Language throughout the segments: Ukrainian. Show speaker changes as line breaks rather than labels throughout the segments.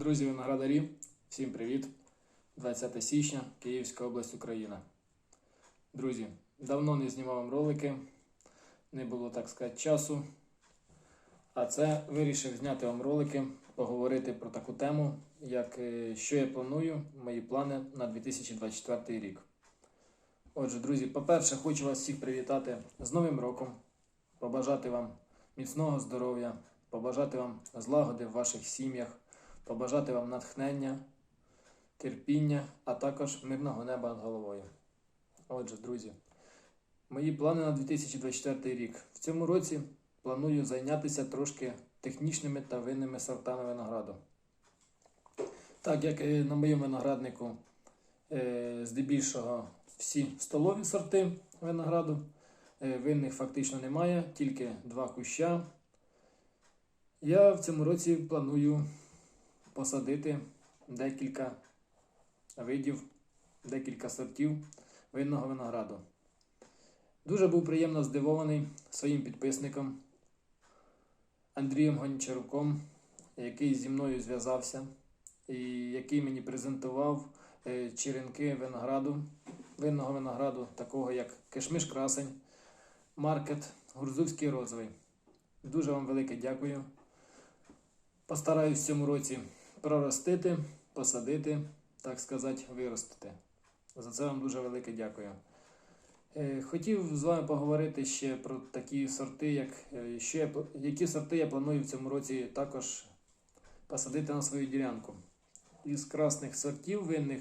Друзі виноградарі, всім привіт! 20 січня, Київська область, Україна. Друзі, давно не знімав вам ролики, не було, так сказати, часу. А це вирішив зняти вам ролики, поговорити про таку тему, як е, що я планую, мої плани на 2024 рік. Отже, друзі, по-перше, хочу вас всіх привітати з Новим роком, побажати вам міцного здоров'я, побажати вам злагоди в ваших сім'ях, побажати вам натхнення, терпіння, а також мирного неба над головою. Отже, друзі, мої плани на 2024 рік. В цьому році планую зайнятися трошки технічними та винними сортами винограду. Так як на моєму винограднику е, здебільшого всі столові сорти винограду, е, винних фактично немає, тільки два куща. Я в цьому році планую посадити декілька видів, декілька сортів винного винограду. Дуже був приємно здивований своїм підписником Андрієм Гончаруком, який зі мною зв'язався і який мені презентував е, черенки винограду, винного винограду, такого як Кишмиш Красень, маркет Гурзувський розовий. Дуже вам велике дякую. Постараюсь в цьому році проростити, посадити, так сказати, виростити. За це вам дуже велике дякую. Е, Хотів з вами поговорити ще про такі сорти, як, е, що я, які сорти я планую в цьому році також посадити на свою ділянку. Із красних сортів винних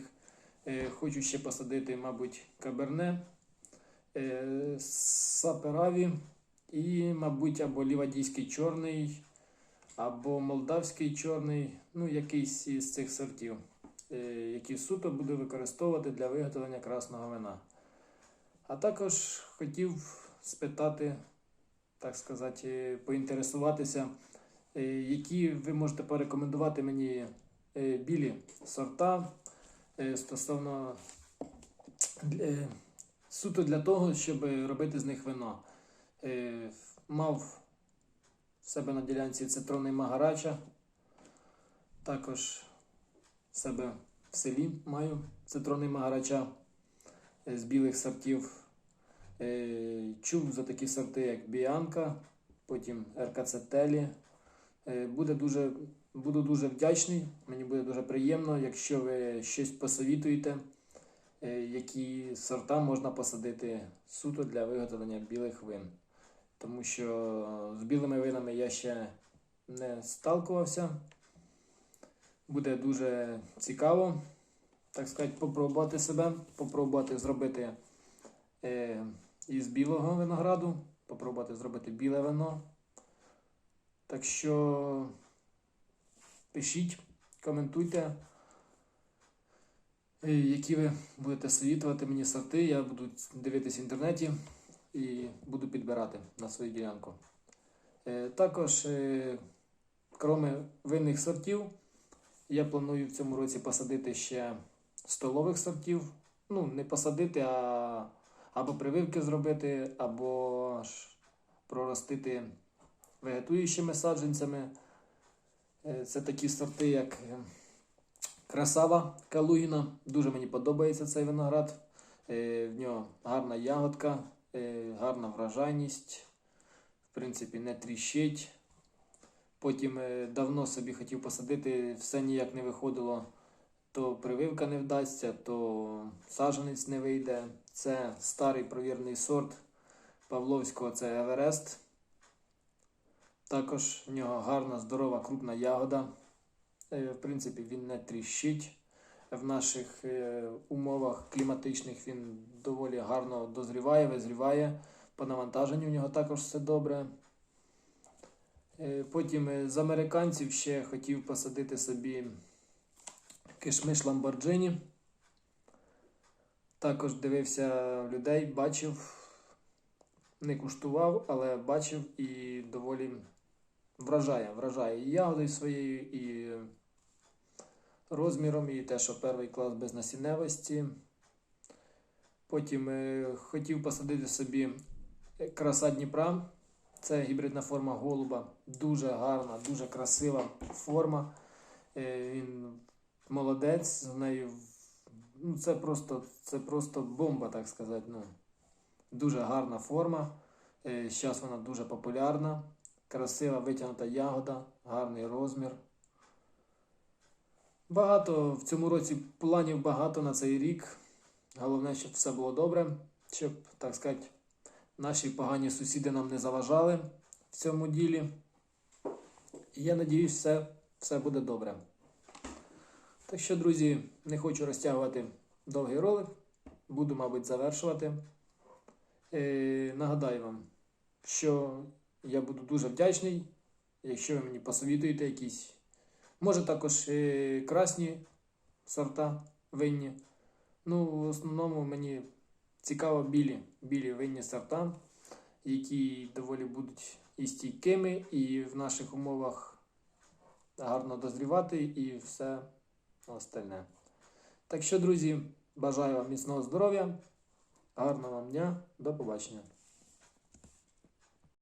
е, хочу ще посадити, мабуть, каберне, сапераві і, мабуть, або лівадійський чорний, або молдавський чорний, ну якийсь із цих сортів, е, які суто буду використовувати для виготовлення красного вина. А також хотів спитати, так сказати, е, поінтересуватися, е, які ви можете порекомендувати мені білі сорта стосовно суто для того, щоб робити з них вино. Мав себе на ділянці цитронний магарача. Також себе в селі маю цитронний магарача е, з білих сортів. Е, Чув за такі сорти, як Біанка, потім РКЦТелі. Е, Буде дуже, буду дуже вдячний, мені буде дуже приємно, якщо ви щось посовітуєте, які сорта можна посадити суто для виготовлення білих вин. Тому що з білими винами я ще не сталкувався. Буде дуже цікаво, так сказати, попробувати себе, попробувати зробити е, із білого винограду, попробувати зробити біле вино. Так що пишіть, коментуйте, е, які ви будете совітувати мені сорти. Я буду дивитися в інтернеті і буду підбирати на свою ділянку. Е, Також, е, крім винних сортів, я планую в цьому році посадити ще столових сортів. Ну, не посадити, а або прививки зробити, або ж проростити вегетуючими саджанцями. Е, Це такі сорти, як красава Калугіна. Дуже мені подобається цей виноград. В нього гарна ягодка, гарна вражайність. В принципі, не тріщить. Потім е, давно собі хотів посадити, все ніяк не виходило. То прививка не вдасться, то саджанець не вийде. Це старий провірний сорт Павловського, це Еверест. Також в нього гарна, здорова, крупна ягода. Е, В принципі, він не тріщить. В наших е, умовах кліматичних він доволі гарно дозріває, визріває. По навантаженню в нього також все добре. Е, Потім е, з американців ще хотів посадити собі кишмиш Ламборджині. Також дивився людей, бачив, не куштував, але бачив і доволі вражає. Вражає і ягодою своєю, і розміром, і те, що перший клас без насінневості. Потім е, хотів посадити собі краса Дніпра. Це гібридна форма голуба. Дуже гарна, дуже красива форма. Е, Він молодець, з нею. Ну, це просто, це просто бомба, так сказати. Ну, дуже гарна форма. Зараз вона дуже популярна. Красива витягнута ягода, гарний розмір. Багато в цьому році планів багато на цей рік. Головне, щоб все було добре, щоб, так сказати, наші погані сусіди нам не заважали в цьому ділі. І я надіюсь, все, все буде добре. Так що, друзі, не хочу розтягувати довгий ролик. Буду, мабуть, завершувати. Е, нагадаю вам, що я буду дуже вдячний, якщо ви мені посовітуєте якісь, може також е, красні сорта винні. Ну, в основному мені цікаво білі, білі винні сорта, які доволі будуть і стійкими, і в наших умовах гарно дозрівати, і все остальне. Так що, друзі, бажаю вам міцного здоров'я, гарного вам дня, до побачення.